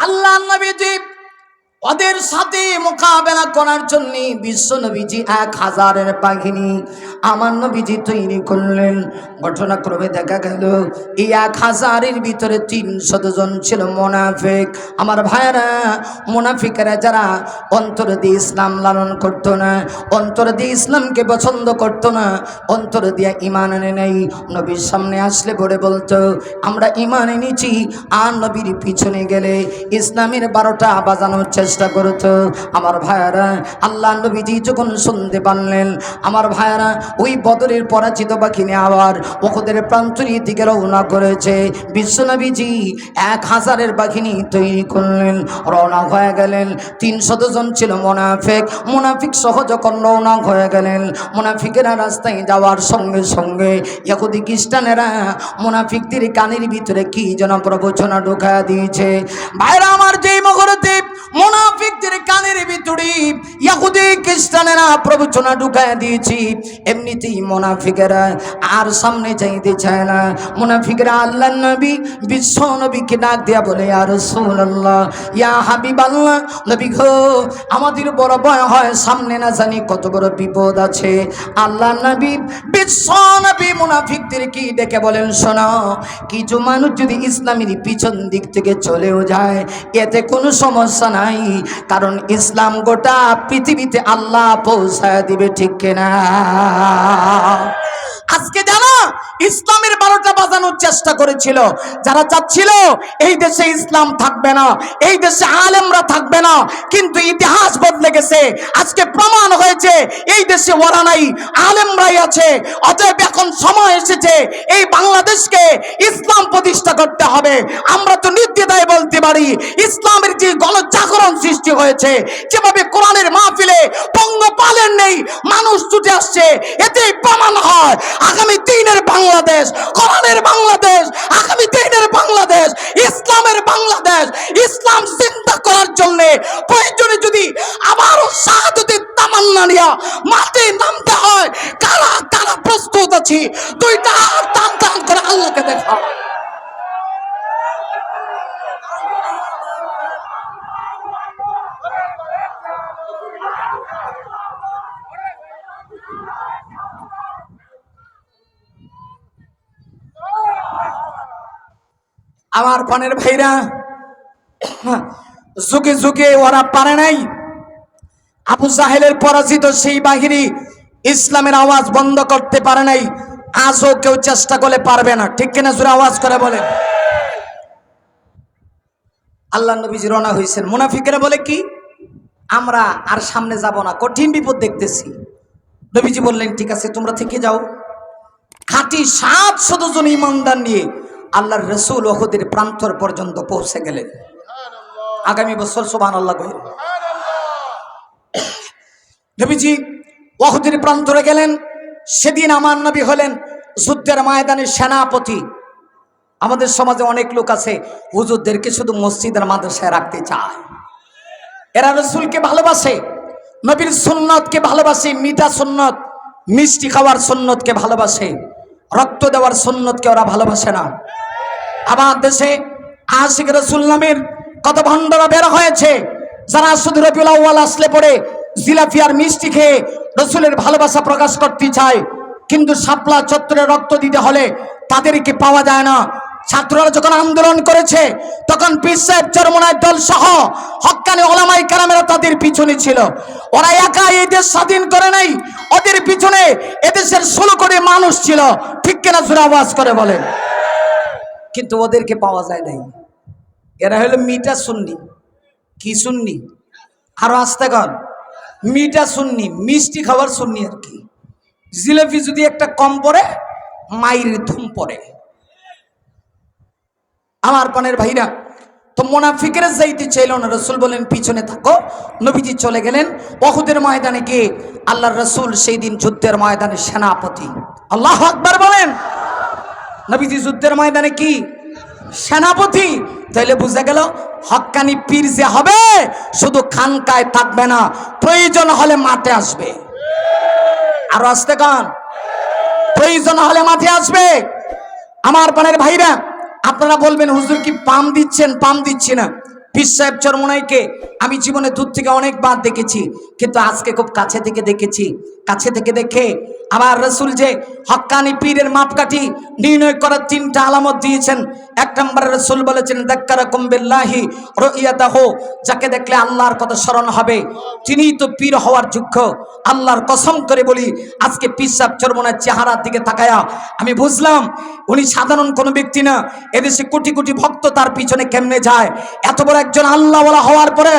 আল্লাহ নবীজি ওদের সাথে মোকাবেলা করার জন্য বিশ্ব নবীজি এক হাজারের বাহিনী আমার নবীজি তৈরি করলেন। ঘটনাক্রমে দেখা গেল, এই এক হাজারের ভিতরে তিনশত জন ছিল মোনাফিক। আমার ভাইয়েরা, মোনাফিকেরা যারা অন্তর দিয়ে ইসলাম লালন করতো না, অন্তর দিয়ে ইসলামকে পছন্দ করতো না, অন্তর দিয়ে ইমান আনে নেই। নবীর সামনে আসলে পড়ে বলতো, আমরা ইমান এনেছি, আর নবীর পিছনে গেলে ইসলামের বারোটা বাজানোর চেষ্টা করতো আমার ভাইয়ারা, আল্লাহ নবীজি যখন শুনতে পারলেন, আমার ভাইয়ারা, ওই বদরের পরাজিত বাহিনী আবার ওখদের প্রান্তরীর দিকে রওনা করেছে। বিশ্বনবীজি এক হাজারের বাহিনী তৈরি করলেন, রওনা হয়ে গেলেন। তিনশত জন ছিল মোনাফিক। মোনাফিক সহ যখন রওনা হয়ে গেলেন। মোনাফিকেরা রাস্তায় যাওয়ার সঙ্গে সঙ্গে ইহুদি খ্রিস্টানেরা মোনাফিকদের কানের ভিতরে কি যেন প্রবচনা ঢোকা দিয়েছে। ভাইরা, আমার যেই মগরতে মোনাফিকদের কানের ভিতরে ইহুদি খ্রিস্টানেরা প্রবচনা ঢুকায় দিয়েছি। এমনিতেই মোনাফিকেরা আর সামনে যাইতে চায় না। মোনাফিকেরা আল্লাহ নবী, বিশ্ব নবীকে ডাক দেয়া বলে আর রাসূলুল্লাহ, ইয়া হাবিব আল্লাহ নবী গো, আমাদের বড় ভয় হয়, সামনে না জানি কত বড় বিপদ আছে। আল্লাহ নবী, বিশ্ব নবী মুনাফিকদের কি ডেকে বলেন, শোনো, কিছু মানুষ যদি ইসলামের পিছন দিক থেকে চলেও যায়, এতে কোনো সমস্যা নাই। কারণ ইসলাম গোটা পৃথিবীতে আল্লাহ পৌঁছায় দিবে ঠিক কিনা? আজকে জানো ইসলামের বারোটা বাজানোর চেষ্টা করেছিল। যারা চাচ্ছিল, এই দেশে ইসলাম থাকবে না, এই দেশে আলেমরা থাকবে না, কিন্তু ইতিহাস বদলে গেছে। আজকে প্রমাণ হয়েছে, এই দেশে ওরা নাই, আলেমরাই আছে। অতএব এখন সময় এসেছে, এই বাংলাদেশকে ইসলাম প্রতিষ্ঠা করতে হবে। আমরা তো নির্দ্বিধায় বলতে পারি, ইসলামের যে গণজাগরণ সৃষ্টি হয়েছে, যেভাবে কোরআনের মাহফিলে পঙ্গপালের নেই, মানুষ ছুটে আসছে, এতেই প্রমাণ হয়, আগামী দিনের বাংলাদেশ, কোরআনের বাংলাদেশ, আগামী দিনের বাংলাদেশ, ইসলামের বাংলাদেশ, ইসলাম চিন্তা করার জন্যে প্রয়োজনে যদি আবারও শাহাদতের তামান্না নিয়া মাঠে নামতে হয়, কারা কারা প্রস্তুত আছি? দুইটা হাত টান টান করে আল্লাহকে দেখা আমার পানের ভাইরা, যুগে যুগে ওরা পারে নাই। আবু জাহেলের পরাজিত সেই বাহিনী ইসলামের আওয়াজ বন্ধ করতে পারে নাই। আজও কেউ চেষ্টা করলে পারবে না। ঠিক কিনা জোরে আওয়াজ করে বলে আল্লাহ নবীজি রওনা হয়েছেন মুনাফিকেরা বলে কি? আমরা আর সামনে যাব না, কঠিন বিপদ দেখতেছি। নবীজি বললেন, ঠিক আছে, তোমরা থেকে যাও। খাঁটি সাত শত জন ইমানদার নিয়ে আল্লাহর রসুল ওহদের প্রান্তর পর্যন্ত পৌঁছে গেলেন। আগামী বছর সোবান আল্লাহ কহিল নবীজি ওহদের প্রান্তরে গেলেন। সেদিন আমার নবী হলেন যুদ্ধের ময়দানের সেনাপতি। আমাদের সমাজে অনেক লোক আছে, হুজুরদেরকে শুধু মসজিদের মাদ্রাসায় রাখতে চায়। এরা রসুলকে ভালোবাসে, নবীর সুন্নতকে ভালোবাসে, মিঠা সুন্নত, মিষ্টি খাওয়ার সুন্নতকে ভালোবাসে, রক্ত দেওয়ার সুন্নতকে ওরা ভালোবাসে না। আমার দেশে আশিক রসুল নামের কত ভণ্ডরা বের হয়েছে, যারা শুধু রবিউল আসলে পরে জিলাফিয়ার মিষ্টি খেয়ে রসুলের ভালোবাসা প্রকাশ করতে চায়, কিন্তু শাপলা চত্বরে রক্ত দিতে হলে তাদেরকে পাওয়া যায় না? ছাত্ররা যখন আন্দোলন করেছে, তখন বিশ্বের চরমনায় দল সহ হক্কানি ওলামাই কারামেরা তাদের পিছনে ছিল। ওরা একা এই দেশ স্বাধীন করে নাই, ওদের পিছনে এদেশের ষোলো কোটি মানুষ ছিল। ঠিক কিনা সুরা আওয়াজ করে বলেন। কিন্তু ওদেরকে পাওয়া যায় নাই। এরা হলো মিটা সুন্নি। কি সুন্নি? আরও আসতে কর মিটা সুন্নি, মিষ্টি খাবার সুন্নি আর কি। জিলেপি যদি একটা কম পড়ে, মায়ের ধুম পড়ে। আমার পানের ভাইরা, তো মোনাফিকের যাইতে চাইল না, রসুল বলেন, পিছনে থাকো। নবীজি চলে গেলেন। অহুদের ময়দানে গিয়ে আল্লাহ রসুল সেই দিন যুদ্ধের ময়দানে সেনাপতি। আল্লাহ আকবার বলেন। নবীজি যুদ্ধের ময়দানে কি? সেনাপতি? তাইলে বুঝা গেল হক্কানি পীর যে হবে, শুধু খানকায় থাকবে না, প্রয়োজন হলে মাঠে আসবে। আরও আসতে কান প্রয়োজন হলে মাঠে আসবে। আমার পানের ভাইরা, আপনারা বলবেন, হুজুর কি পাম দিচ্ছেন? পাম দিচ্ছি না। পীর সাহেব চরমনাইকে, আমি জীবনে দূর থেকে অনেকবার দেখেছি, কিন্তু আজকে খুব কাছে থেকে দেখেছি। কাছে থেকে দেখে আমার রসুল যে হক্কানি পীরের মাপকাঠি নির্ণয় করার তিনটা আলামত দিয়েছেন। এক নম্বরে রসুল বলেছেন দেখার কম্বিল্লাহি রইয়াদাহ যাকে দেখলে আল্লাহর কথা স্মরণ হবে। তিনিই তো পীর হওয়ার যোগ্য। আল্লাহর কসম করে বলি, আজকে পীর সাহেব চরমনার চেহারার দিকে তাকায়া আমি বুঝলাম, উনি সাধারণ কোনো ব্যক্তি না। এদেশে কোটি কোটি ভক্ত তার পিছনে কেমনে যায়? এত বড় একজন আল্লাহওয়ালা হওয়ার পরে,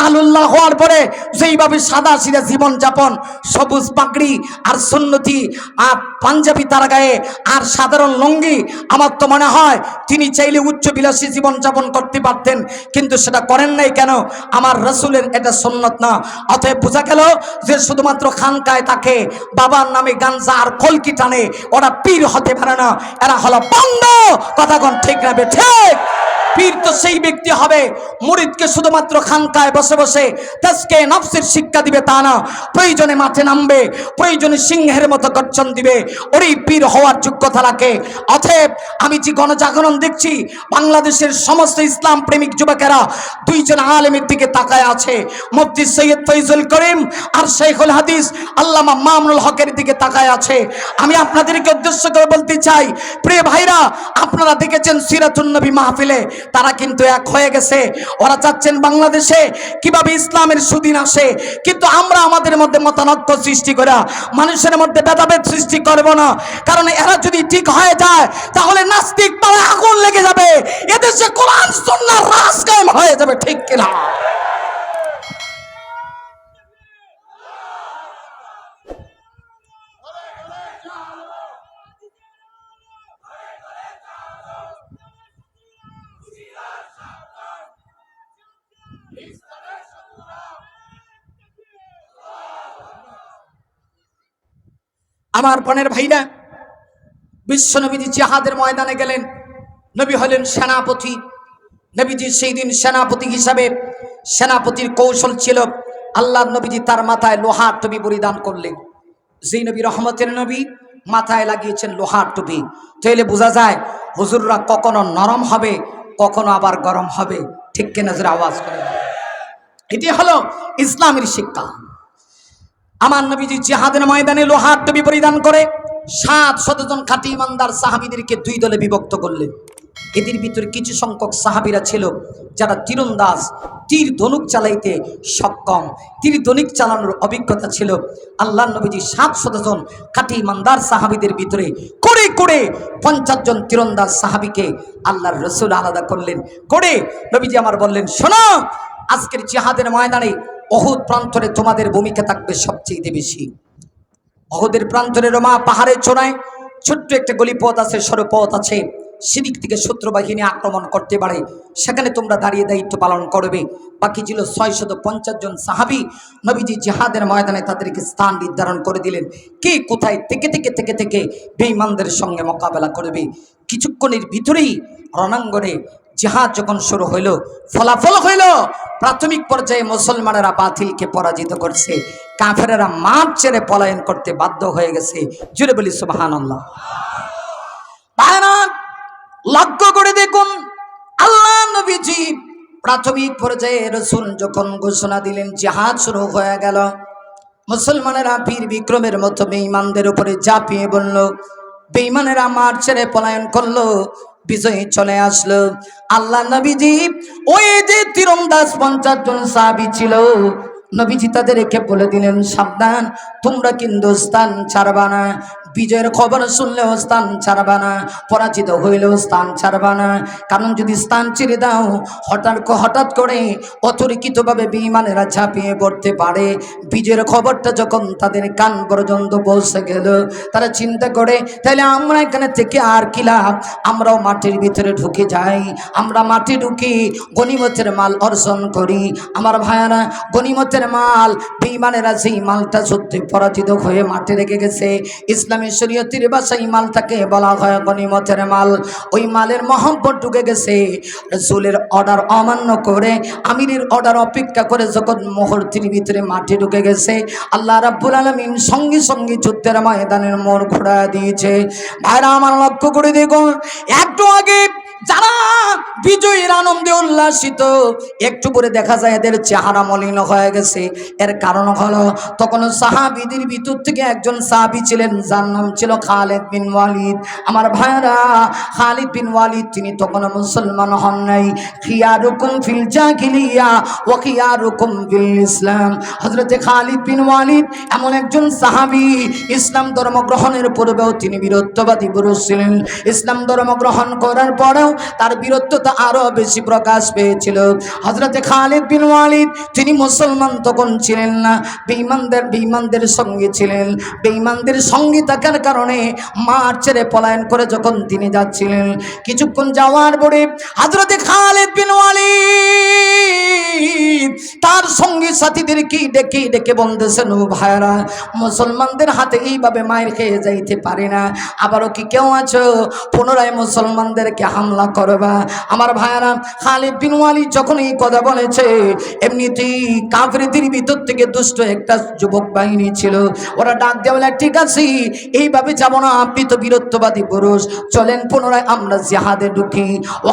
আহলুল্লাহ হওয়ার পরে, যেইভাবে সাদা সিধা জীবনযাপন, সবুজ পাকড়ি আর সুন্নতি আর পাঞ্জাবি তার গায়ে, আর সাধারণ লঙ্গি, আমার তো মনে হয় তিনি চাইলে উচ্চ বিলাসী জীবনযাপন করতে পারতেন, কিন্তু সেটা করেন নাই কেন? আমার রসুলের এটা সন্ন্যত না। অতএব বোঝা গেল যে শুধুমাত্র খানকায় তাকে বাবার নামে গাঞ্জা আর কলকি টানে, ওরা পীর হতে পারে না। এরা হলো বন্ধ। কথা কোন ঠিক না বে, ঠিক? পীর তো সেই ব্যক্তি হবে। মুরিদকে শুধুমাত্র খানকায় বসে বসে তাজকে নফসের শিক্ষা দিবে তা না। প্রয়োজনে মাঠে নামবে, প্রয়োজনে সিংহের মতো গর্জন দিবে। ওরই পীর হওয়ার যোগ্যতা রাখে। অতএব আমি যে গণজাগরণ দেখছি, বাংলাদেশের সমস্ত ইসলাম প্রেমিক যুবকেরা দুইজন আলেমের দিকে তাকায় আছে। মুফতি সৈয়দ ফৈজুল করিম আর শেখুল হাদিস আল্লামা মামুনুল হকের দিকে তাকায় আছে। আমি আপনাদেরকে উদ্দেশ্য করে বলতে চাই, প্রিয় ভাইরা, আপনারা দেখেছেন সিরাতুন নবী মাহফিলে তারা কিন্তু এক হয়ে গেছে। ওরা চাচ্ছেন বাংলাদেশে কীভাবে ইসলামের সুদিন আসে। কিন্তু আমরা আমাদের মধ্যে মতানক্য সৃষ্টি করা, মানুষের মধ্যে ভেদাভেদ সৃষ্টি করব না। কারণ এরা যদি ঠিক হয়ে যায়, তাহলে নাস্তিক পাড়ায় আগুন লেগে যাবে। এদেশে কোরআন সুন্নাহর রাজ কায়েম হয়ে যাবে, ঠিক কিনা? আমার পণের ভাইরা বিশ্ব নবীজি জাহাদের ময়দানে গেলেন। নবী হলেন সেনাপতি। নবীজি সেই দিন সেনাপতি হিসাবে সেনাপতির কৌশল ছিল আল্লাহ নবীজি তার মাথায় লোহার টুপি পরিধান করলেন। যেই নবী রহমতের নবী মাথায় লাগিয়েছেন লোহার টুপি। তাইলে বোঝা যায়, হুজুররা কখনো নরম হবে, কখনো আবার গরম হবে। ঠিক কিনা? আওয়াজ করে এটি হলো ইসলামের শিক্ষা। আমার নবীজি জিহাদের ময়দানে লোহার টুপি পরিধান করে সাত শতজন খাঁটি ইমানদার সাহাবিদেরকে দুই দলে বিভক্ত করলেন। এদের ভিতরে কিছু সংখ্যক সাহাবিরা ছিল যারা তীরন্দাজ, তীর ধনুক চালাইতে সক্ষম। তীর ধনুক চালানোর অভিজ্ঞতা ছিল আল্লাহ নবীজি সাত শতজন খাঁটি ইমানদার সাহাবিদের ভিতরে করে করে পঞ্চাশ জন তীরন্দাজ সাহাবিকে আল্লাহর রসুল আলাদা করলেন। করে নবীজি আমার বললেন, শোনো, আজকের জিহাদের ময়দানে অহুদ প্রান্তরে তোমাদের ভূমিকা থাকবে সবচেয়ে বেশি। অহদের প্রান্তরে রোমা পাহাড়ের চোড়ায় ছোট্ট একটা গলিপথ আছে, সরপথ আছে। সেদিক থেকে শত্রু বাহিনী আক্রমণ করতে পারে। সেখানে তোমরা দাঁড়িয়ে দায়িত্ব পালন করবে। বাকি ছিল ছয় শত পঞ্চাশ জন সাহাবি। নবীজি জিহাদের ময়দানে তাদেরকে স্থান নির্ধারণ করে দিলেন। কে কোথায় থেকে থেকে থেকে থেকে বেঈমানদের সঙ্গে মোকাবেলা করবে? কিছুক্ষণের ভিতরেই রণাঙ্গনে জিহাদ যখন শুরু হইল, ফলাফল হইল, প্রাথমিক পর্যায়ে মুসলমানেরা বাতিলকে পরাজিত করছে। কাফেরেরা মাঠ ছেড়ে পলায়ন করতে বাধ্য হয়ে গেছে। জুড়ে বলি সুবাহান লক্ষ্য করে দেখুন, আল্লাহ নবীজি প্রাথমিক পর্যায়ে রসুল যখন ঘোষণা দিলেন, জিহাদ শুরু হয়ে গেল। মুসলমানেরা বীর বিক্রমের মতো বেঈমানদের উপরে ঝাঁপিয়ে বলল বেঈমানেরা মার ছেড়ে পলায়ন করল, বিজয়ী চলে আসলো। আল্লাহ নবীজি ওই যে তীরন্দাজ পঞ্চাশ জন সাহাবি ছিল, নবীজি তাদেরকে বলে দিলেন, সাবধান, তোমরা কিন্তু স্থান ছাড়বা না। বিজয়ের খবর শুনলেও স্থান ছাড়বা না, পরাজিত হইলেও স্থান ছাড়বা না। কারণ যদি স্থান ছেড়ে দাও, হঠাৎ হঠাৎ করে অতর্কিতভাবে বিমানেরা ঝাঁপিয়ে পড়তে পারে। বিজয়ের খবরটা যখন তাদের কান পর্যন্ত পৌঁছে গেল, তারা চিন্তা করে তাহলে আমরা এখানে থেকে আর কি লাভ? আমরাও মাটির ভিতরে ঢুকে যাই। আমরা মাটি ঢুকি গনিমতের মাল অর্জন করি। আমার ভাইয়ারা গনিমতের মাল, বিমানেরা সেই মালটা সত্যি পরাজিত হয়ে মাঠে রেখে গেছে, ইসলামী শরীয়তির বাসায় মালটাকে বলা হয় গনিমতের মাল। ওই মালের মহব্বত ঢুকে গেছে। রসুলের অর্ডার অমান্য করে, আমিরের অর্ডার অপেক্ষা করে যখন মুহূর্তের ভিতরে মাটি ঢুকে গেছে, আল্লাহ রাব্বুল আলমিন সঙ্গে সঙ্গে যুদ্ধের ময়দানের মোড় ঘোরা দিয়েছে। ভাইরা আমার লক্ষ্য করে দেখুন, একটু আগে যারা বিজয়ীর আনন্দে উল্লাসিত, একটু পরে দেখা যায় এদের চেহারা মলিন হয়ে গেছে। এর কারণ হলো, তখন সাহাবিদের ভিতর থেকে একজন সাহাবি ছিলেন, যার নাম ছিল খালেদ বিন ওয়ালিদ। আমার ভাইরা খালিদ বিন ওয়ালিদ তিনি তখন মুসলমান হন নাই। খিয়ারুকুম ফিল জাহিলিয়া ওয়া খিয়ারুকুম ফিল ইসলাম। হযরতে খালিদ বিন ওয়ালিদ এমন একজন সাহাবি, ইসলাম ধর্ম গ্রহণের পূর্বেও তিনি বীরত্ববাদী পুরুষ ছিলেন। ইসলাম ধর্ম গ্রহণ করার পরেও তার বীরত্বতা আরও বেশি প্রকাশ পেয়েছিল। হযরতে খালিদ বিন ওয়ালিদ, তিনি মুসলমান তখন ছিলেন না। বেঈমানদের বেঈমানদের সঙ্গে ছিলেন। বেঈমানদের সঙ্গে থাকার কারণে মার ছেড়ে পলায়ন করে যখন তিনি যাচ্ছিলেন, কিছুক্ষণ যাওয়ার পরে হযরতে খালিদ বিন ওয়ালিদ তার সঙ্গী সাথীদেরকে ডেকে ডেকে বলতেছেন, ও ভাইরা মুসলমানদের হাতে এইভাবে মায়ের খেয়ে যাইতে পারে না। আবারও কি কেউ আছো? পুনরায় মুসলমানদেরকে হামলা করবা। আমার ভাইরা খালিদ বিন ওয়ালিদ যখন এই কথা বলেছে, এমনিতেই কাফরিদের ভিতর থেকে দুষ্ট একটা যুবক বাহিনী ছিল। ওরা ডাক দেওয়া বলে, ঠিক আছে, এইভাবে যাব না, আপনি তো বীরত্ববাদী পুরুষ। চলেন, পুনরায় আমরা জিহাদে ঢুকি।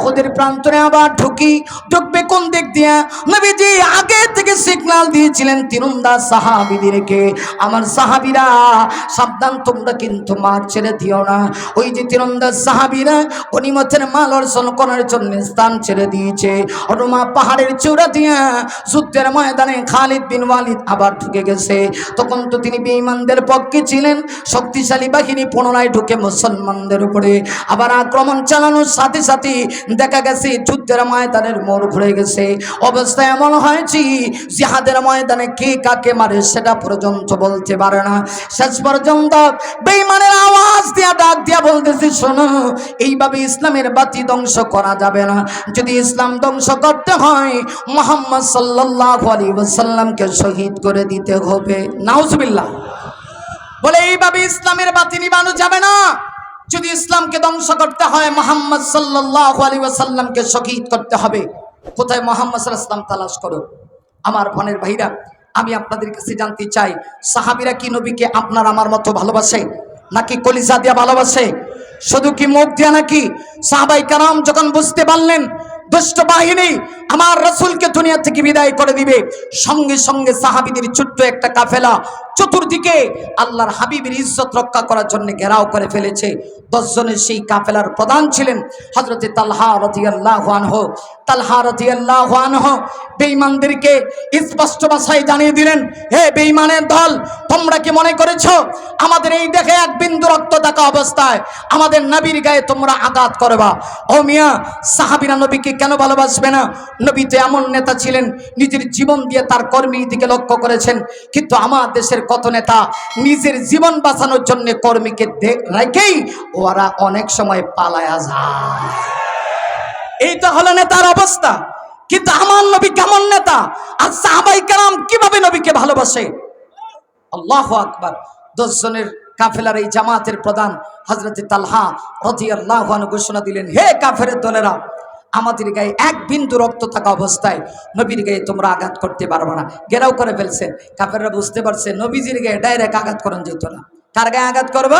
ওদের প্রান্তরে আবার ঢুকি। ঢুকবে কোন দিক দিয়া? নবীজি আগে থেকে সিগন্যাল দিয়েছিলেন তিরুন্দা সাহাবিদেরকে। আমার সাহাবিরা, সাবধান, তোমরা কিন্তু মার ছেড়ে দিও না। ওই যে তিরন্দাজ সাহাবিরা গনিমতের মাল অর্জন করার জন্য স্থান ছেড়ে দিয়েছে। রোমা পাহাড়ের চূড়া দিয়া যুদ্ধের ময়দানে খালিদ বিন ওয়ালিদ আবার ঢুকে গেছে। তখন তো তিনি বেঈমানদের পক্ষে ছিলেন, শক্তিশালী বাহিনী পুনরায় ঢুকে মুসলমানদের উপরে। আবার আক্রমণ চালানোর সাথে সাথে দেখা গেছে যুদ্ধের ময়দানের মোড় ঘুরে গেছে। অবস্থা এমন হয়েছে, জিহাদের ময়দানে কে কাকে মারে সেটা পর্যন্ত বলতে পারে না। শেষ পর্যন্ত বেঈমানের আওয়াজ দিয়া ডাক দিয়া বলতেছে, শোনো, এইভাবে ইসলামের বাতি ধ্বংস করা যাবে না। যদি ইসলাম ধ্বংস করতে হয়, মোহাম্মদ সাল্লাল্লাহু আলাইহি ওয়াসাল্লামকে শহীদ করে দিতে হবে। নাউজুবিল্লাহ। বলে এইভাবে ইসলামের বাতি নিবানো যাবে না। যদি ইসলামকে ধ্বংস করতে হয়, মোহাম্মদ সাল্লাল্লাহু আলাইহি ওয়াসাল্লামকে শহীদ করতে হবে। কোথায় মোহাম্মদ ওয়াসাল্লাম তালাশ করো আমার বোনের ভাইরা, আমি আপনাদের কাছে জানতে চাই, সাহাবিরা কি নবীকে আপনার আমার মতো ভালোবাসে? নাকি কলিজা দিয়া ভালোবাসে? শুধু কি মুখ দিয়া নাকি? সাহাবাই কারাম যখন বুঝতে পারলেন, দুষ্ট বাহিনী আমার রসুলকে দুনিয়া থেকে বিদায় করে দিবে, সঙ্গে সঙ্গে সাহাবিদের ছোট্ট একটা কাফেলা চতুর্দিকে আল্লাহর হাবিবের ইজ্জত রক্ষা করার জন্য ঘেরাও করে ফেলেছে। দশজনের সেই কাফেলার প্রধান ছিলেন হজরতে তালহা রদিয়াল্লাহ আনহ। তালহা রদিয়াল্লাহ আনহ বেঈমানদেরকে স্পষ্ট ভাষায় জানিয়ে দিলেন, হে বেঈমানের দল, তোমরা কি মনে করেছ আমাদের এই দেখে এক বিন্দু রক্ত থাকা অবস্থায় আমাদের নবীর গায়ে তোমরা আঘাত করবা? ও মিয়া, সাহাবিরা নবীকে কেন ভালোবাসবে না? নবী তো এমন নেতা ছিলেন, নিজের জীবন দিয়ে তার কর্মীর দিকে লক্ষ্য করেছেন। কিন্তু আমার দেশের কত নেতা নিজের জীবন বাঁচানোর জন্য কর্মীকে রেখেই ওরা অনেক সময় পালায়া যায়। এই তো হলো নেতার অবস্থা। কিন্তু আমার নবী কেমন নেতা? আর সাহাবাই কালাম কীভাবে নবীকে ভালোবাসে? আল্লাহ আকবার। দশজনের কাফেলার এই জামাতের প্রধান হজরত তালহা রজি আল্লাহ ঘোষণা দিলেন, হে কাফের দলেরা আমাদের গায়ে এক বিন্দু রক্ত থাকা অবস্থায় নবীর গায়ে তোমরা আঘাত করতে পারবে না। গেরাও করে ফেলছেন কাফেররা বুঝতে পারছে, নবীজির গায়ে ডাইরেক্ট আঘাত করেন যেত না। কার গায়ে আঘাত করব?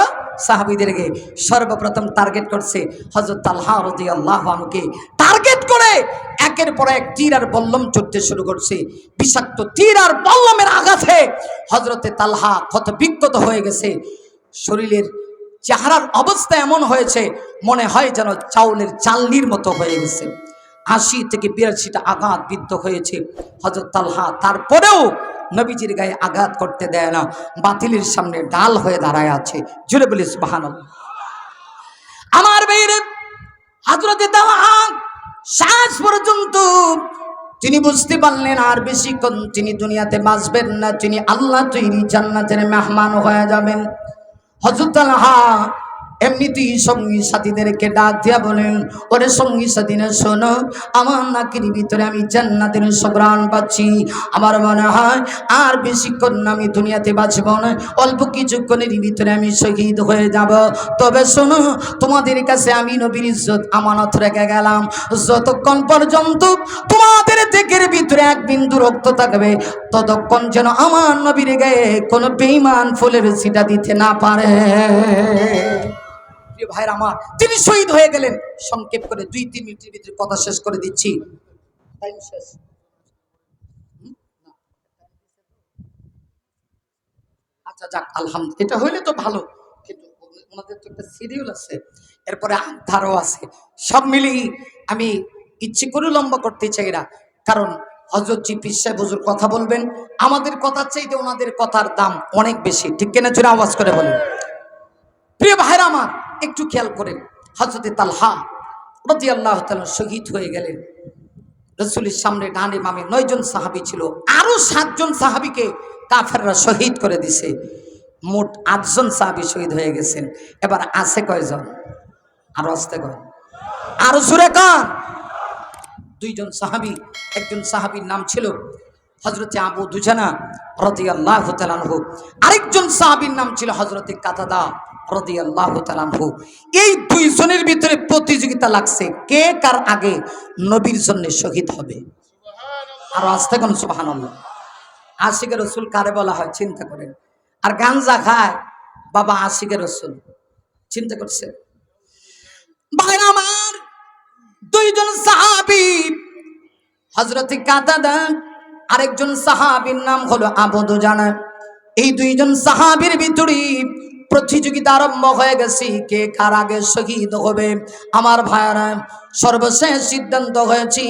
সাহাবিদের গায়ে। সর্বপ্রথম টার্গেট করছে হজরত তালহা রদি আল্লাহ আনুকে টার্গেট করে একের পর এক তীর আর বল্লম চড়তে শুরু করছে। বিষাক্ত তীর আর বল্লমের আঘাতে হজরতে তালহা ক্ষত বিক্ষত হয়ে গেছে। শরীরের চেহারার অবস্থা এমন হয়েছে, মনে হয় যেন চাউলের চালনির মতো হয়ে গেছে। আশি থেকে বিরাশিটা আঘাত বিদ্ধ হয়েছে হজরত তালহা। তারপরেও নবীজির গায়ে আঘাত করতে দেয় না, বাতিলের সামনে ডাল হয়ে দাঁড়ায় আছে। জুড়ে বলিস বাহান আমার বেইরে হাজরতে শেষ পর্যন্ত তিনি বুঝতে পারলেন আর বেশিক্ষণ তিনি দুনিয়াতে বাঁচবেন না। তিনি আল্লাহ তৈরি জান্নাতের মেহমান হয়ে যাবেন। হজরত এমনিতেই সঙ্গী সাথীদেরকে ডাক দিয়া বলেন, ওরে সঙ্গী সাথীরা, শোনো, আমার নাকের ভিতরে আমি জান্নাতের সগ্রাণ পাচ্ছি। আমার মনে হয় আর বেশিক্ষণ আমি দুনিয়াতে বাঁচব না। অল্প কিছুক্ষণের ভিতরে আমি শহীদ হয়ে যাব। তবে শোনো, তোমাদের কাছে আমি নবীর ইজ্জত, আমানত রেখে গেলাম। যতক্ষণ পর্যন্ত তোমাদের দিকের ভিতরে এক বিন্দু রক্ত থাকবে, ততক্ষণ যেন আমার নবীর গায়ে কোনো বেইমান ফুলের ছিটা দিতে না পারে। প্রিয় ভাইয়ের আমার, তিনি শহীদ হয়ে গেলেন। সংক্ষেপ করে দুই, তিন মিনিটের ভিতরে কথা শেষ করে দিচ্ছি। আচ্ছা যাক এটা হইলে তো ভালো। কিন্তু ওনাদের তো একটা আছে। এরপরে আছে। সব মিলিয়ে আমি ইচ্ছে করে লম্বা করতে চাই না। কারণ হজরত জি সাহেব হুজুর কথা বলবেন, আমাদের কথার চাইতে ওনাদের কথার দাম অনেক বেশি। ঠিক কিনা? জোরে আওয়াজ করে বলেন। প্রিয় ভাইরা আমার একটু খেয়াল করেন হজরতে তালহা রদি আল্লাহ শহীদ হয়ে গেলেন। রসুলের সামনে ডানে মামে নয়জন সাহাবি ছিল, আরও সাতজন সাহাবিকে কাফেররা শহীদ করে দিছে। মোট আটজন সাহাবি শহীদ হয়ে গেছেন। এবার আছে কয়জন? আরও আসতে কয়? আরও সুরে কান দুইজন সাহাবি, একজন সাহাবির নাম ছিল হজরতে আবু দুজানা রদি আল্লাহ তালানহু আরেকজন সাহাবির নাম ছিল হজরতে কাতাদা। রদি আল্লাহ তালানহু এই দুইজনের ভিতরে প্রতিযোগিতা লাগছে। কে কার আগে নবীর জন্য শহীদ হবে? আর আসতে কোন সুবাহান আশিকে রসুল কারে বলা হয়? চিন্তা করেন। আর গাঞ্জা খায় বাবা আশিকে রসুল। চিন্তা করছে ভাইরা আমার দুইজন সাহাবি। হজরত কাতাদা আরেকজন সাহাবীর নাম হলো আবদু জানা এই দুইজন সাহাবীর ভিতরে প্রতিযোগিতা আরম্ভ হয়ে গেছি। কে কার আগে শহীদ হবে? আমার ভাইয়ারা সর্বশেষ সিদ্ধান্ত হয়েছি।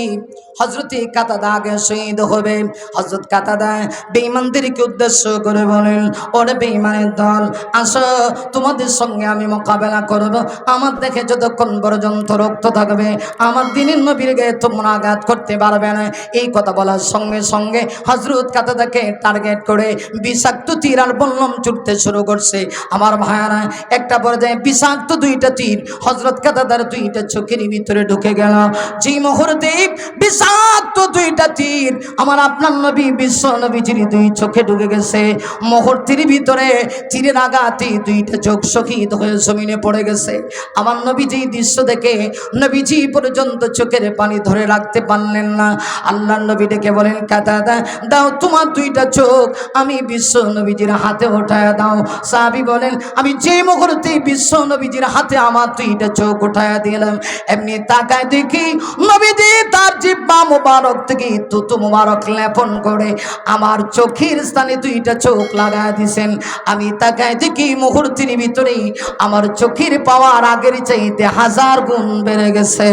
হজরত কাতাদা আগে শহীদ হবে। হজরত কাতাদা বেঈমানদেরকে উদ্দেশ্য করে বলেন, ওরে বেঈমানের দল, আসো, তোমাদের সঙ্গে আমি মোকাবেলা করব। আমার দেখে যতক্ষণ পর্যন্ত রক্ত থাকবে, আমার দিনের নবীর গায়ে তোমরা আঘাত করতে পারবে না। এই কথা বলার সঙ্গে সঙ্গে হজরত কাতাদাকে টার্গেট করে বিষাক্ত তীর আর বল্লম ছুটতে শুরু করছে। আমার ভাইয়ারা, একটা পর্যায়ে বিষাক্ত দুইটা তীর হজরত কাতাদার দুইটা চোখের ভিতরে ঢুকে গেল যে মোহরদেব বিষাক্ত দুইটা তীর আমার আপনার নবী, বিশ্ব নবীজির দুই চোখে ঢুকে গেছে, মুহূর্তের ভিতরে তীরের আঘাতে দুইটা চোখ শহীদ হয়ে জমিনে পড়ে গেছে। আমার নবীজি দৃশ্য দেখে নবীজি পর্যন্ত চোখের পানি ধরে রাখতে পারলেন না। আল্লাহ নবী ডেকে বলেন কাতা দাও তোমার দুইটা চোখ আমি বিশ্ব নবীজির হাতে ওঠায় দাও। সাহাবি বলেন, আমি যে মুহূর্তে বিশ্ব নবীজির হাতে আমার দুইটা চোখ উঠায় দিলাম, এমনি তাকায় দেখি নবীজি তার জিব্বা মুবারক থেকে তুতু মুবারক লেপন করে আমার চোখের স্থানে দুইটা চোখ লাগায় দিছেন। আমি তাকায় দেখি মুহূর্তের ভিতরেই আমার চোখের পাওয়ার আগের চাইতে হাজার গুণ বেড়ে গেছে।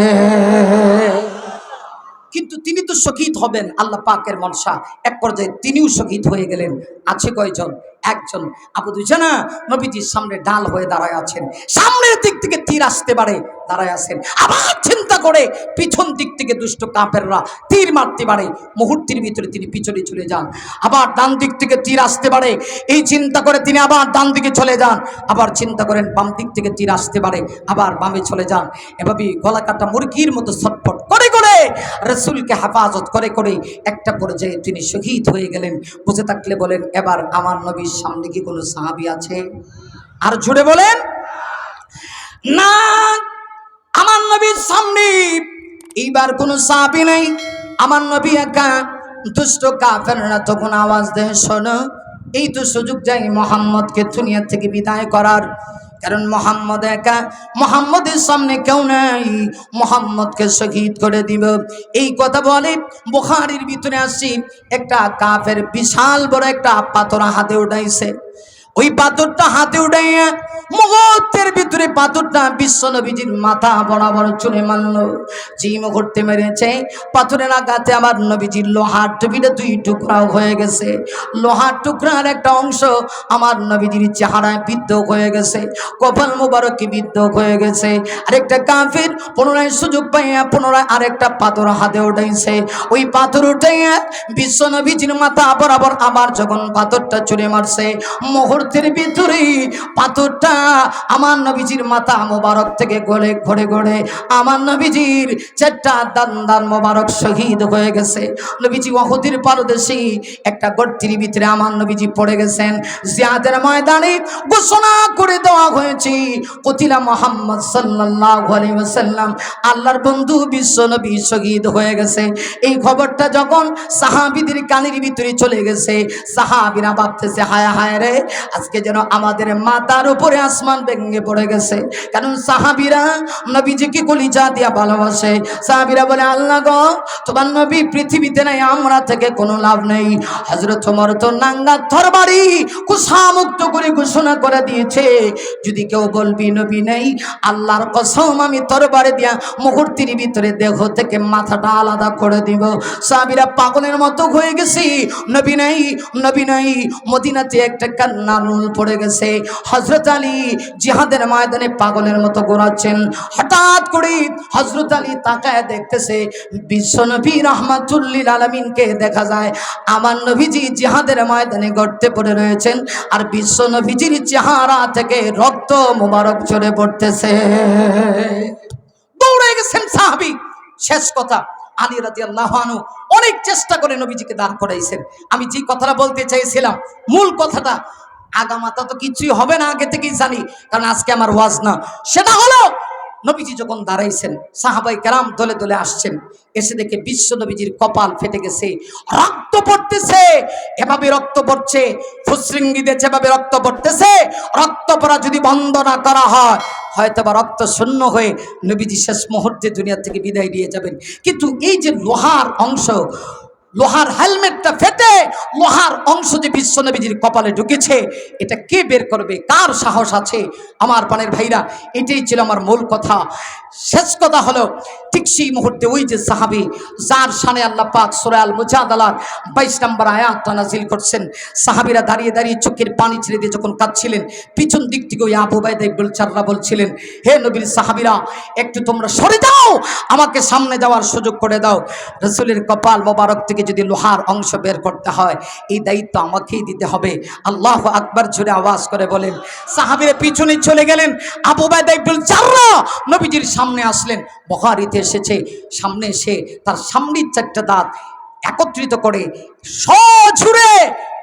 কিন্তু তিনি তো শহীদ হবেন, আল্লাহ পাকের মনসা। এক পর্যায়ে তিনিও শহীদ হয়ে গেলেন। আছে কয়জন? একজন আবু দুজানা নবীজির সামনে ডাল হয়ে দাঁড়ায় আছেন। সামনের দিক থেকে তীর আসতে পারে, দাঁড়ায় আছেন। আবার চিন্তা করে পিছন দিক থেকে দুষ্ট কাপেররা তীর মারতে পারে। মুহূর্তের ভিতরে তিনি পিছনে চলে যান। আবার ডান দিক থেকে তীর আসতে পারে। এই চিন্তা করে তিনি আবার ডান দিকে চলে যান। আবার চিন্তা করেন বাম দিক থেকে তীর আসতে পারে। আবার বামে চলে যান। এভাবে গলা কাটা মুরগির মতো ছটফট করে করে রসুলকে হেফাজত করে করে একটা পর্যায়ে তিনি শহীদ হয়ে গেলেন। বুঝে থাকলে বলেন, এবার আমার নবীর সামনে কি কোনো সাহাবি আছে? আর জুড়ে বলেন, না, আমার নবীর সামনে এইবার কোনো সাহাবি নেই। আমার নবী একা। দুষ্ট কাফেররা তখন আওয়াজ দেয়, শোনো, এই তো সুযোগ যাই মোহাম্মদকে দুনিয়া থেকে বিদায় করার। কারণ মোহাম্মদ একা। মোহাম্মদের সামনে কেউ নাই। মোহাম্মদকে শহীদ করে দিব। এই কথা বলে বোখারির ভিতরে আসি, একটা কাফের বিশাল বড় একটা পাথর হাতে উঠাইছে। ওই পাথরটা হাতে উঠাইয়া মুহূর্তের ভিতরে পাথরটা বিশ্ব নবীজির মাথা বরাবর চুনে মারল। যে মুহূর্তে মেরেছে। পাথরের আঘাতে আমার নবীজির লোহার টুপিটা দুই টুকরাও হয়ে গেছে। লোহার টুকরার একটা অংশ আমার নবীজির চেহারায় বিদ্ধ হয়ে গেছে। কপাল মুবারকে বিদ্ধ হয়ে গেছে। আরেকটা কাফির পুনরায় সুযোগ পাইয়া পুনরায় আরেকটা পাথর হাতে উঠাইছে ওই পাথর উঠাইয়া বিশ্ব নবীজির মাথা বরাবর আবার যখন পাথরটা চুরে মারছে মুহূর্তের ভিতরে পাথরটা আমার নবীজির মাথা মোবারক থেকে গড়ে, ঘরে ঘরে আমার নবীজির চারটা দান দান মোবারক শহীদ হয়ে গেছে। নবীজি অহদির পারদেশি একটা গর্তির ভিতরে আমার নবীজি পড়ে গেছেন। জিয়াদের ময়দানে ঘোষণা করে দেওয়া হয়েছে, কতিলা মোহাম্মদ সাল্লাল্লাহু আলাইহি ওয়াসাল্লাম আল্লাহর বন্ধু বিশ্ব নবী শহীদ হয়ে গেছে। এই খবরটা যখন সাহাবীদের কানের ভিতরে চলে গেছে, সাহাবিরা ভাবতেছে, হায় হায় রে আজকে যেন আমাদের মাথার উপরে আসমান ভেঙে পড়ে গেছে। কারণ সাহাবিরা নবীজিকে কলিজা দিয়া ভালোবাসে। সাহাবিরা বলে, আল্লাহ গো, তোমার নবী পৃথিবীতে নাই, আমরা থেকে কোনো লাভ নেই। হজরত তোমার তো নাঙ্গা থরবাড়ি কুসামুক্ত করে ঘোষণা করে দিয়েছে। যদি কেউ বলবি, নবী নেই, আল্লাহর কসম আমি তরবারে দিয়া মুহূর্তির ভিতরে দেহ থেকে মাথাটা আলাদা করে দিব। সাহাবিরা পাগলের মতো হয়ে গেছি। নবী নেই নবী নেই। মদিনাতে একটা কান্নার রুল পড়ে গেছে। হজরত আলী জিহাদের ময়দানে পাগলের মতো গোড়াচ্ছেন হঠাৎ করে হজরত আলী তাকায় দেখতেছে বিশ্বনবী রহমাতুল্লিল আলমিনকে দেখা যায়। আমার নবীজি জিহাদের ময়দানে গড়তে পড়ে রয়েছেন আর বিশ্ব নবীজির চেহারা থেকে রক্ত মোবারক চড়ে পড়তেছে। দৌড়ে গেছেন সাহাবি। শেষ কথা, আলী রাজি আল্লাহানু অনেক চেষ্টা করে নবীজিকে দাঁড় করাইছেন। আমি যে কথাটা বলতে চাইছিলাম, মূল কথাটা আগামাতা তো কিছুই হবে না আগে থেকেই জানি, কারণ আজকে আমার ওয়াজ না। সেটা হলো, নবীজি যখন দাঁড়াইছেন, সাহাবাই কেরাম দলে দলে আসছেন, এসে দেখে বিশ্ব নবীজির কপাল ফেটে গেছে, রক্ত পড়তেছে, এভাবে রক্ত পড়ছে ফুসৃঙ্গি দিয়েছে এভাবে রক্ত পড়তেছে, রক্ত পড়া যদি বন্ধ না করা হয় হয়তো বা রক্ত শূন্য হয়ে নবীজি শেষ মুহূর্তে দুনিয়া থেকে বিদায় নিয়ে যাবেন। কিন্তু এই যে লোহার অংশ লোহার হেলমেটটা ফেটে লোহার অংশ যে বিশ্বনবীজির কপালে ঢুকেছে, এটা কে বের করবে? কার সাহস আছে? আমার পানের ভাইরা, এটাই ছিল আমার মূল কথা। শেষ কথা হলো, ঠিক সেই মুহূর্তে ওই যে সাহাবি, যার সানে আল্লাহ পাক সুরাল মুজাদালার বাইশ নম্বর আয়াতটা নাজিল করছেন, সাহাবিরা দাঁড়িয়ে দাঁড়িয়ে চোখের পানি ছেড়ে দিয়ে যখন কাঁদছিলেন, পিছন দিক থেকে ওই আবু বাইদা ইবুল চাররা বলছিলেন, হে নবীর সাহাবিরা, একটু তোমরা সরে যাও, আমাকে সামনে যাওয়ার সুযোগ করে দাও। রসুলের কপাল মোবারক থেকে যদি লোহার অংশ বের করতে হয়, এই দায়িত্ব আমাকেই দিতে হবে। আল্লাহ আকবার জুড়ে আওয়াজ করে বলেন, সাহাবিরা পিছনে চলে গেলেন। আবু নবীজির সামনে আসলেন। বখারিতে এসেছে, সামনে এসে তার সামনের চারটা দাঁত একত্রিত করে সছুরে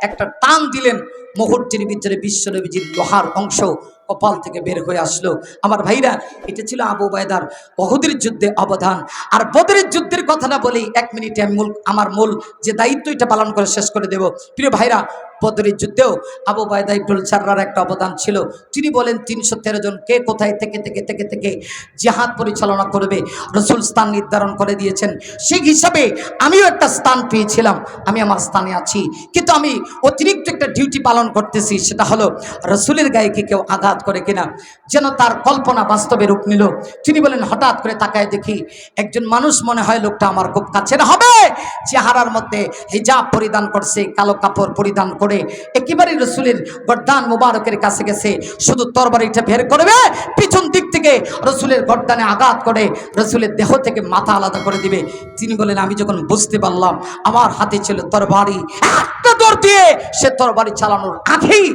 একটা টান দিলেন। মুহূর্তের ভিতরে বিশ্বনবীজির লোহার অংশ কপাল থেকে বের হয়ে আসলো। আমার ভাইরা, এটা ছিল আবু বায়দার বহুদের যুদ্ধে অবদান। আর বদরের যুদ্ধের কথা না বলেই এক মিনিটে আমি আমার মূল যে দায়িত্ব এটা পালন করে শেষ করে দেব। প্রিয় ভাইরা বদরের যুদ্ধেও আবু বায়দা ইবুল সার্রার একটা অবদান ছিল। তিনি বলেন, তিনশো তেরো জন কে কোথায় থেকে থেকে থেকে থেকে জেহাদ পরিচালনা করবে, রসুল স্থান নির্ধারণ করে দিয়েছেন। সেই হিসাবে আমিও একটা স্থান পেয়েছিলাম, আমি আমার স্থানে আছি। কিন্তু আমি অতিরিক্ত একটা ডিউটি পালন করতেছি, সেটা হলো রসুলের গায়ে কি কেউ আঘাত করে কিনা, যেন তার কল্পনা বাস্তবে রূপ নিল। তিনি বলেন, হঠাৎ করে তাকায় দেখি একজন মানুষ মনে হয় লোকটা আমার খুব কাছের। হবে! চেহারার মধ্যে হিজাব পরিধান করছে, কালো কাপড় পরিধান করে একেবারে রসুলের গর্দান মুবারকের কাছে গেছে। শুধু তরবারিটা বের করবে পিছন দিক থেকে রসুলের গর্দানে আঘাত করে, রসুলের দেহ থেকে মাথা আলাদা করে দিবে। তিনি বলেন আমি যখন বুঝতে পারলাম, আমার হাতে ছিল তরবারি, একটা দৌড় দিয়ে সে তরবারি চালানোর আগেই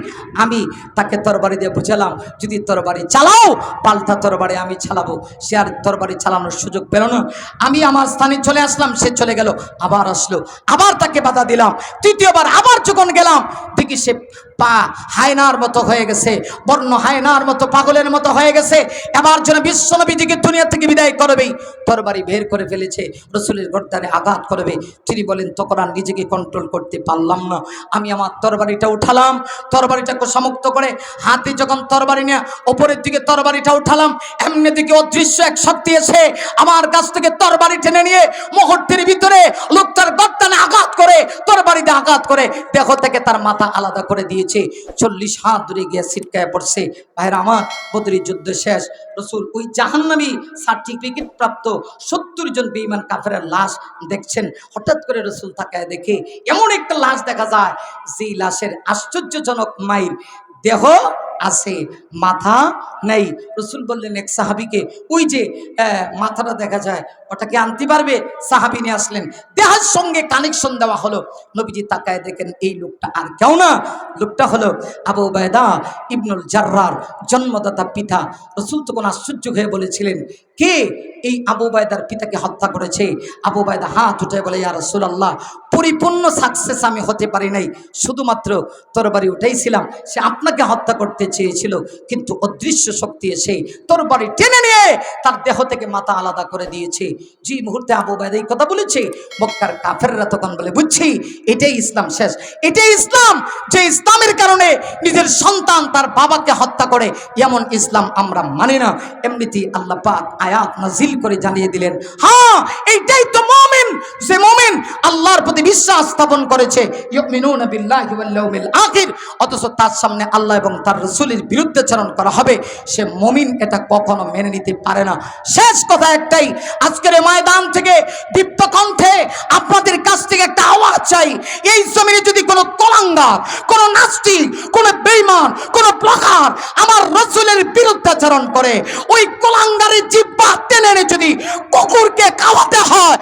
আমি তাকে তরবারি দিয়ে বুঝালাম, যদি তরবারি চালাও, পাল্টা তরবারি আমি চালাবো। সে আর তরবারি চালানোর সুযোগ পেল না। আমি আমার স্থানে চলে আসলাম, সে চলে গেল, আবার আসলো, আবার তাকে বাধা দিলাম। তৃতীয়বার আবার যখন গেলাম, দেখি সে পা হায়নার মতো হয়ে গেছে, বর্ণ হায়নার মতো পাগলের মতো হয়ে গেছে। এবার যেন বিশ্বনবীজিকে দুনিয়া থেকে বিদায় করবে তরবারি বের করে ফেলেছে, রসুলের গর্দানে আঘাত করবে। তিনি বলেন, তখন আর নিজেকে কন্ট্রোল করতে পারলাম না। আমি আমার তরবারিটা উঠালাম, তরবারিটাকে সমুক্ত করে হাতে যখন তরবারি নিয়ে ওপরের দিকে তরবারিটা উঠালাম, এমনি দিকে অদৃশ্য এক শক্তি এসে আমার কাছ থেকে তরবারি টেনে নিয়ে মুহূর্তের ভিতরে লোকটার গর্দানে আঘাত করে, তরবারিতে আঘাত করে, দেহ থেকে তার মাথা আলাদা করে দিয়েছে। চল্লিশ হাত দূরে গিয়ে ছিটকায় পড়ছে। ভাইরা, আমার বদরি যুদ্ধ শেষ। রসুল ওই জাহান্নামি সার্টিফিকেট প্রাপ্ত সত্তর জন বেইমান কাফেরের লাশ দেখছেন। হঠাৎ করে রসুল তাকায় দেখে এমন একটা লাশ দেখা যায়, যেই লাশের আশ্চর্যজনক মায়ের দেহ আছে, মাথা নেই। রসুল বললেন, এক সাহাবিকে, ওই যে মাথাটা দেখা যায় ওটাকে আনতে পারবে? সাহাবি নিয়ে আসলেন। দেহের সঙ্গে কানেকশন দেওয়া হলো। নবীজি তাকায় দেখেন, এই লোকটা আর কেউ না। লোকটা হলো আবু বায়দা ইবনুল জার্রার জন্মদাতা পিতা। রসুল তখন আশ্চর্য হয়ে বলেছিলেন, কে এই আবু বায়দার পিতাকে হত্যা করেছে? আবু বায়দা হাত উঠে বলে, ইয়া রসুল আল্লাহ পরিপূর্ণ সাকসেস আমি হতে পারি নাই। শুধুমাত্র তরবারি উঠাইছিলাম, সে আপনাকে হত্যা করতে চেয়েছিল, কিন্তু অদৃশ্য শক্তি এসে তরবারি টেনে নিয়ে তার দেহ থেকে মাথা আলাদা করে দিয়েছে। যে মুহূর্তে আবু বাইদ এই কথা বলেছে, মক্কার কাফেররা তখন বলে, বুঝছি, এটাই ইসলাম শেষ। এটাই ইসলাম যে ইসলামের কারণে নিজের সন্তান তার বাবাকে হত্যা করে। এমন ইসলাম আমরা মানি না। এমনিতেই আল্লাহ পাক আয়াত নাজিল করে জানিয়ে দিলেন হ্যাঁ এইটাই তো মুমিন, যে মুমিন আল্লাহর প্রতি বিশ্বাস স্থাপন করেছে অথচ তার সামনে আল্লাহ এবং তার রাসূলের করা হবে। সে এটা কখনো মেনে নিতে পারে না। শেষ কথা একটাই, আজকের ময়দান থেকে কণ্ঠে আপনাদের কাছ থেকে একটা আওয়াজ চাই। এই জমিনে যদি কোনো কলাঙ্গার, কোনো নাস্তিক, কোনো বেইমান কোনো ব্লগার আমার রসুলের বিরুদ্ধাচরণ করে, ওই কলাঙ্গারের জিব্বা টেনে এনে যদি কুকুরকে খাওয়াতে হয়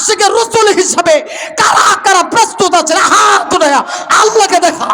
আশিকের রসুল হিসাবে কারা কারা প্রস্তুত আছে হাত আল্লাহকে দেখা।